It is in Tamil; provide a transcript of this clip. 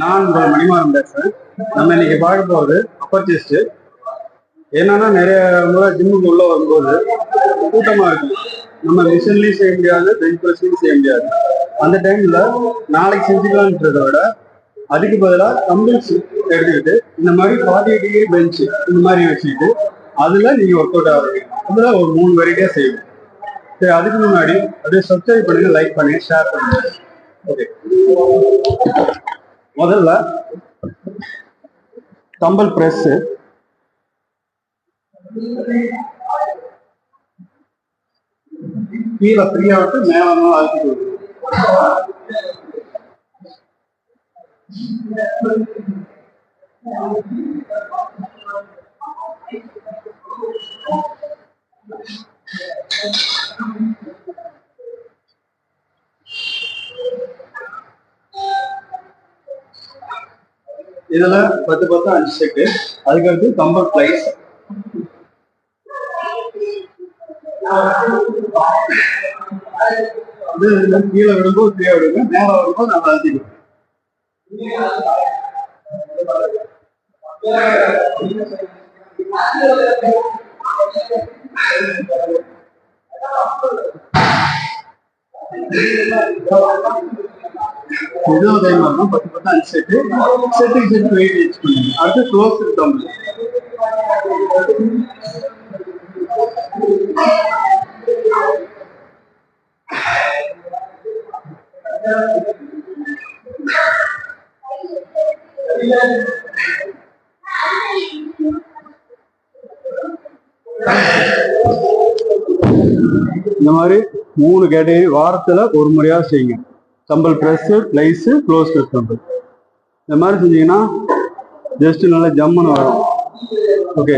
நான் உங்கள் மணிமாறன் பேசுறேன் நம்ம இன்னைக்கு பார்க்க போறது அப்பர் செஸ்ட் என்னன்னா நிறைய முறை ஜிம்முக்கு உள்ள வரும்போது கூட்டமா இருக்கும். நம்ம மிஷின்லயும் செய்ய முடியாது பெஞ்ச் ப்ரெஸ்லயும் செய்ய முடியாது. அந்த டைம்ல நாளைக்கு செஞ்சுக்கலான்றத விட அதுக்கு பதிலாக கம்பிள்ஸ் எடுத்துக்கிட்டு இந்த மாதிரி ஃபார்ட்டி டிகிரி பெஞ்ச் இந்த மாதிரி வச்சுக்கிட்டு அதுல நீங்க ஒர்க் அவுட் ஆகிறீங்க அதுல ஒரு மூணு வெரைட்டியா செய்வோம். சரி அதுக்கு முன்னாடி அப்படியே சப்ஸ்கிரைப் பண்ணுங்க லைக் பண்ணுங்க ஷேர் பண்ணுங்க. ஓகே முதல்ல தம்பல் பிரஸ் கீழே ஃப்ரீயா விட்டு மேல அழுத்தி கொடுக்கணும் இதுல பத்து பத்து அஞ்சு செட்டு அதுக்கடுத்து கம்பர் பிளைஸ் இது கீழே விடும்போது ஃப்ரீயா விடுங்க. மேல வரும்போது நல்லா அழுத்திக்கணும் இதுவும் அதே மாதிரி தான் பத்து பத்து அஞ்சு செட்டு செட்டுக்கு செட்டு வெயிட் வச்சு பண்ணுங்க அடுத்து க்ளோஸ் தம்பு இந்த மாதிரி மூணு கேட்டகரி வாரத்துல ஒரு முறையா செய்யுங்க. கம்பல் ப்ரெஸ்ஸு லைஸ் க்ளோஸ் ப்ரெஸ் கம்பல் இந்த மாதிரி செஞ்சீங்கன்னா ஜஸ்ட்டு நல்லா ஜம்முன்னு வரும். ஓகே